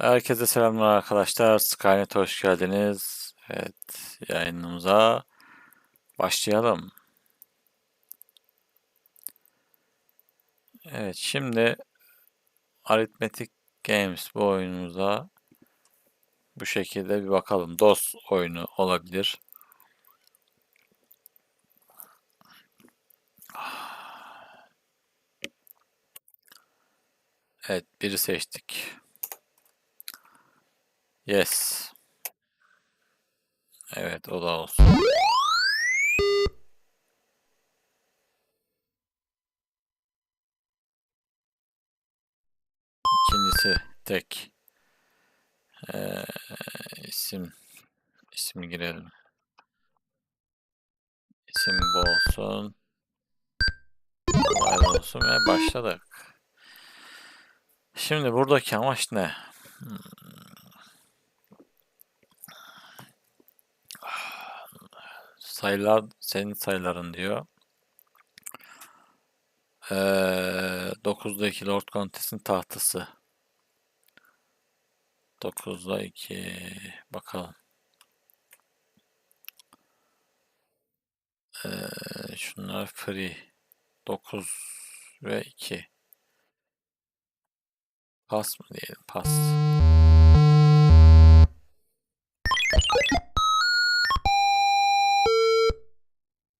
Herkese selamlar arkadaşlar. Skynet hoş geldiniz. Evet, yayınımıza başlayalım. Evet, şimdi Arithmetic Games bu oyunumuza bu şekilde bir bakalım. DOS oyunu olabilir. Evet, biri seçtik. Yes. Evet, o da olsun. İkincisi tek. Ee, isim isim girelim. İsim bu olsun. Kolay olsun ve başladık. Şimdi buradaki amaç ne? Hmm. Sayılar senin sayıların diyor. Ee, 9'daki Lord Contest'in tahtası. 9'da 2 bakalım. Ee, şunlar free. 9 ve 2. Pas mı diyelim? Pas.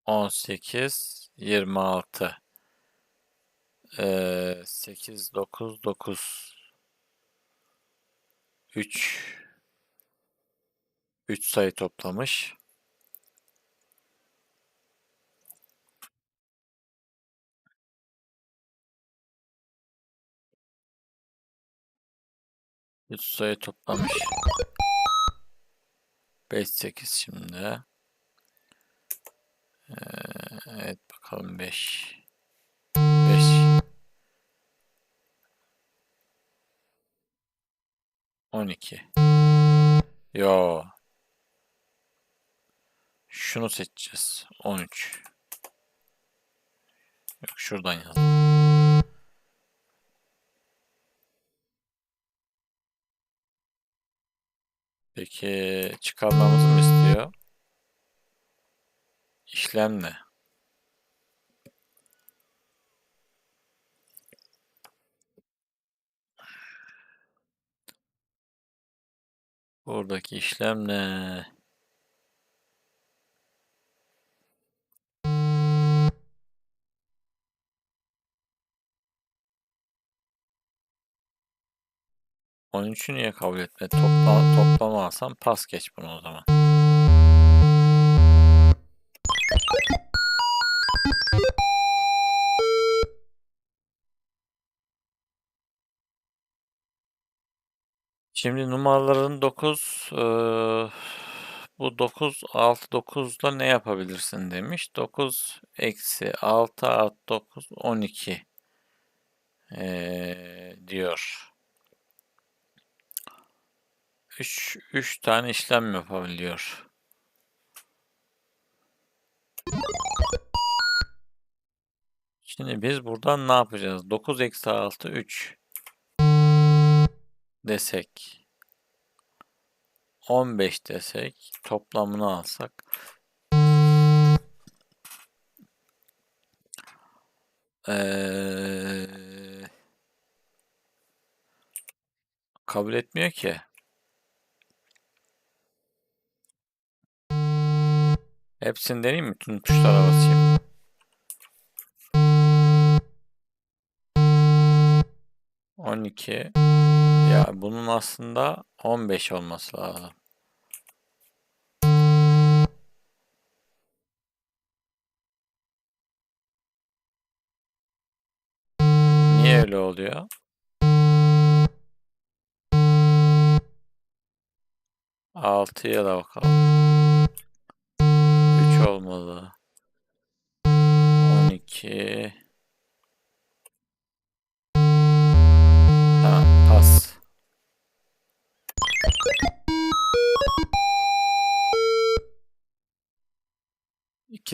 On sekiz, yirmi altı. Ee, sekiz, dokuz, dokuz. Üç. Üç sayı toplamış. Üç sayı toplamış. 5 8 şimdi. Evet bakalım 5. 5. 12. Yo. Şunu seçeceğiz. 13. Yok şuradan yazalım. Peki çıkarmamızı mı istiyor? İşlem ne? Buradaki işlem ne? On üçü niye kabul etme? Topla, toplama alsam pas geç bunu o zaman. Şimdi numaraların 9 bu 9 6 9 ile ne yapabilirsin demiş. 9 eksi 6 artı 9 12 ee, diyor. 3 3 tane işlem yapabiliyor. Şimdi biz buradan ne yapacağız? 9 eksi 6 3 desek 15 desek toplamını alsak ee, kabul etmiyor ki. Hepsini deneyeyim mi? Tüm tuşlara basayım. On iki. Ya bunun aslında on beş olması lazım. Niye öyle oluyor? Altıya da bakalım. Üç olmalı. On iki.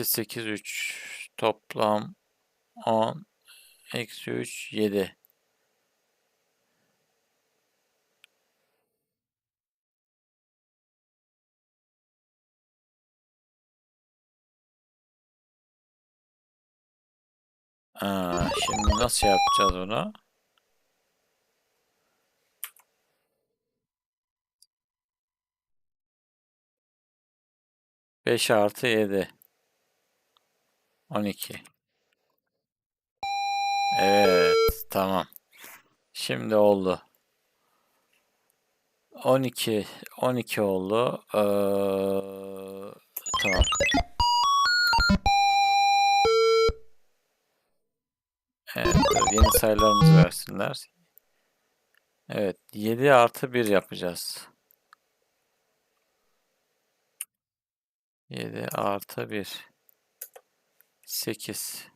8, 8, 3. Toplam 10. Eksi 3, 7. Aa, şimdi nasıl yapacağız onu? Beş artı yedi. On iki. Evet, tamam. Şimdi oldu. 12 12 oldu. Ee, tamam. Evet, yeni sayılarımızı versinler. Evet, 7 artı 1 yapacağız. 7 artı 1. 8.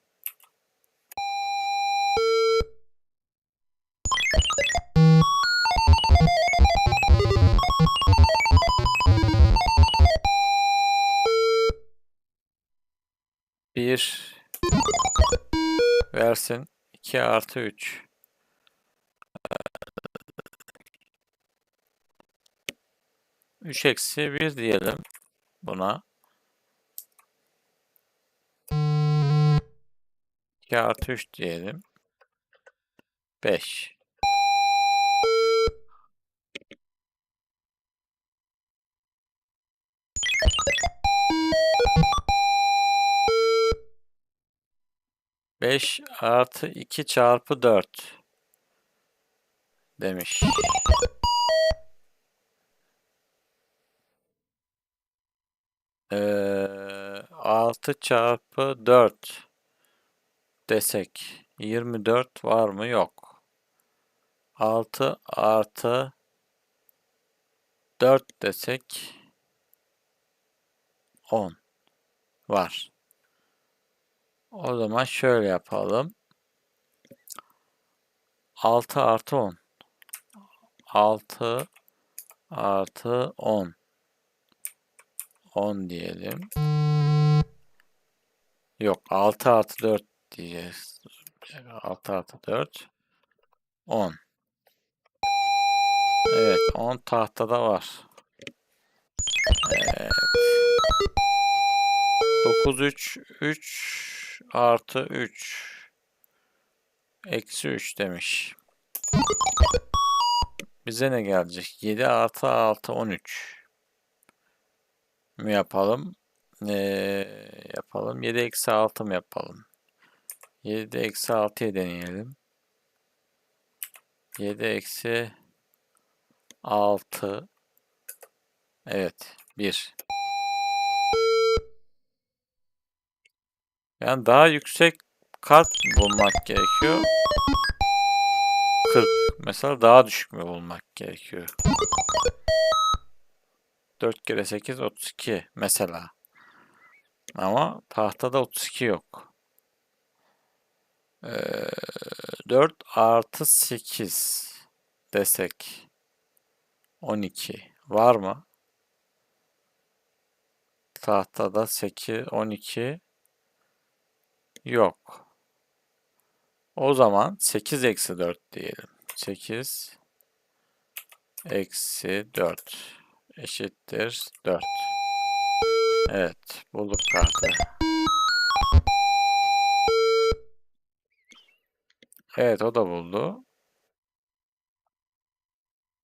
Bir versin. 2 artı 3. 3 eksi 1 diyelim buna. 2 artı 3 diyelim. 5. Beş artı iki çarpı dört demiş. Ee, 6 çarpı 4 desek 24 var mı? Yok. 6 artı 4 desek 10 var. O zaman şöyle yapalım. 6 artı 10. 6 artı 10. 10 diyelim. Yok 6 artı 4 diyeceğiz. 6 artı 4. 10. Evet 10 tahtada var. Evet. 9 3 3 artı 3 eksi 3 demiş. Bize ne gelecek? 7 artı 6 13 mi yapalım? Ee, yapalım. 7 eksi 6 mı yapalım? 7 eksi 6'ya deneyelim. 7 eksi 6 Evet. 1 Yani daha yüksek kat bulmak gerekiyor. 40. Mesela daha düşük mü bulmak gerekiyor? 4 kere 8 32 mesela. Ama tahtada 32 yok. Ee, 4 artı 8 desek 12 var mı? Tahtada 8 12 yok. O zaman 8 eksi 4 diyelim. 8 eksi 4 eşittir 4. Evet bulduk kartı. Evet o da buldu.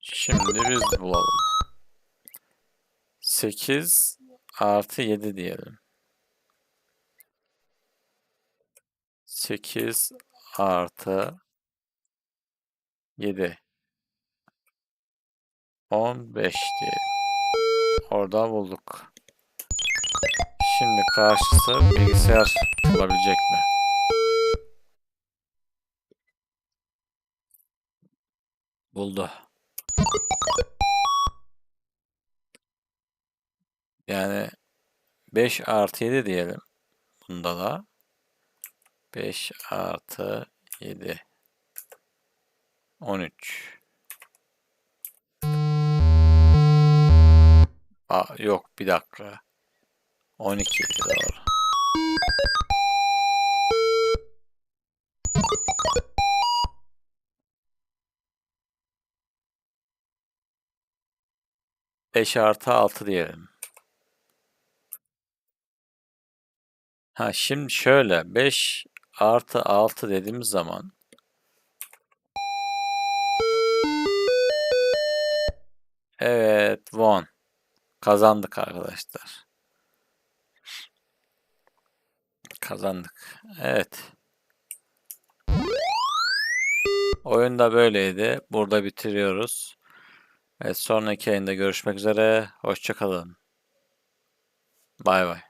Şimdi biz bulalım. 8 artı 7 diyelim. 8 artı 7 15 diyelim. Orada bulduk. Şimdi karşısı bilgisayar olabilecek mi? Buldu. Yani 5 artı 7 diyelim. Bunda da 5 artı 7 13 Aa, yok bir dakika. 12 doğru. Beş artı altı diyelim. Ha şimdi şöyle 5 artı 6 dediğimiz zaman Evet, won. Kazandık arkadaşlar. Kazandık. Evet. Oyun da böyleydi. Burada bitiriyoruz. Evet, sonraki yayında görüşmek üzere. Hoşçakalın. Bay bay.